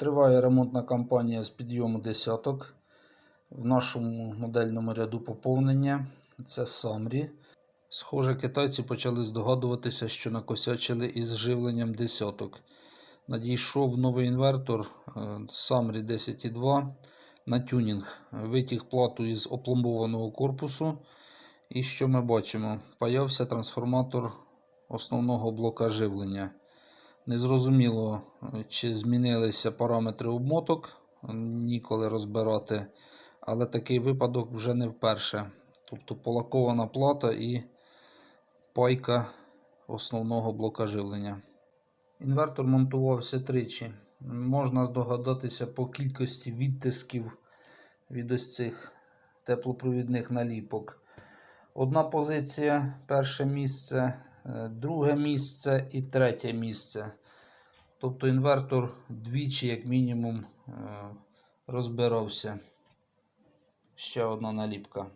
Триває ремонтна кампанія з підйому десяток. В нашому модельному ряду поповнення це Самрі. Схоже, китайці почали здогадуватися, що накосячили із живленням десяток. Надійшов новий інвертор е, Samri 10.2 на тюнінг. Витяг плату із опломбованого корпусу. І що ми бачимо? Появився трансформатор основного блока живлення. Незрозуміло, чи змінилися параметри обмоток, ніколи розбирати, але такий випадок вже не вперше. Тобто полакована плата і пайка основного блока живлення. Інвертор монтувався тричі. Можна здогадатися по кількості відтисків від ось цих теплопровідних наліпок. Одна позиція, перше місце, друге місце і третє місце. Тобто інвертор двічі, як мінімум, е, розбирався. Ще одна наліпка.